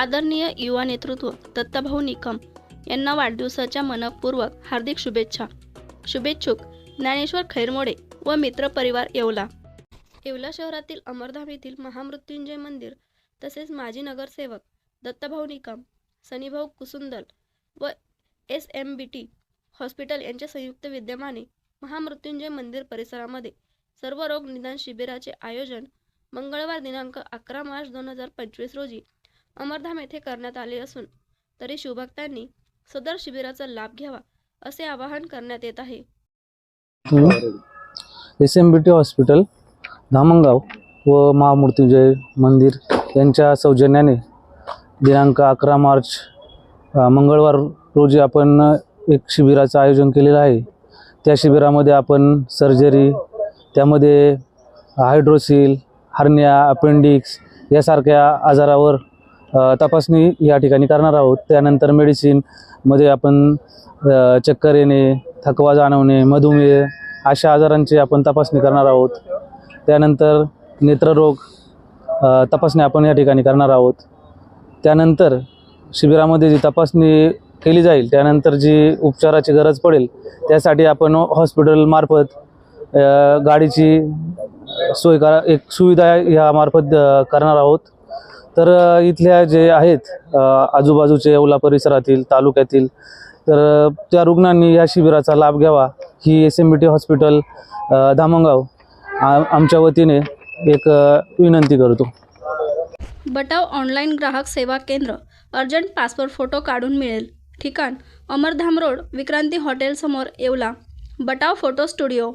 आदरणीय युवा नेतृत्व दत्ताभाऊ निकम यांना वाढदिवसाच्या मनपूर्वक हार्दिक शुभेच्छा. शुभेच्छुक ज्ञानेश्वर खैरमोडे व मित्रपरिवार येवला. येवला शहरातील अमरधाम येथील महामृत्युंजय मंदिर तसेच माजी नगरसेवक दत्ताभाऊ निकम सनीभाऊ कुसुंदल व S M B T hospital यांच्या संयुक्त विद्यमाने महामृत्युंजय मंदिर परिसरामध्ये सर्व रोग निदान शिबिराचे आयोजन मंगळवार दिनांक अकरा मार्च दोन हजार पंचवीस रोजी अमरधाम येथे करण्यात आले असून तरी शिवभक्तांनी सदर शिबिराचा लाभ घ्यावा असे आवाहन करण्यात येत आहे. S M B T hospital Dhamangaon व महामृत्युंजय मंदिर यांच्या सौजन्याने दिनांक अकरा मार्च मंगळवार रोजी आपण एक शिबिराचं आयोजन केलेलं आहे. त्या शिबिरामध्ये आपण सर्जरी त्यामध्ये हायड्रोसिल हर्निया अपेंडिक्स यासारख्या आजारावर तपासणी या ठिकाणी करणार आहोत. त्यानंतर मेडिसिनमध्ये आपण चक्कर येणे थकवा जाणवणे मधुमेह अशा आजारांची आपण तपासणी करणार आहोत. त्यानंतर नेत्ररोग तपासणी आपण या ठिकाणी करणार आहोत. त्यानंतर शिबिरामध्ये जी तपासणी केली जाईल त्यानंतर जी उपचाराची गरज पडेल त्यासाठी आपण हॉस्पिटलमार्फत गाडीची सोय करा एक सुविधा यामार्फत करणार आहोत. तर इथल्या जे आहेत आजूबाजूचे येवला परिसरातील तालुक्यातील तर त्या रुग्णांनी या शिबिराचा लाभ घ्यावा. ही S M B T hospital अ, धामणगाव आमच्या वतीने एक विनंती करतो. बटाव ऑनलाईन ग्राहक सेवा केंद्र अर्जंट पासपोर्ट फोटो काढून मिळेल. ठिकाण अमरधाम रोड विक्रांती हॉटेलसमोर येवला. Batav photo studio.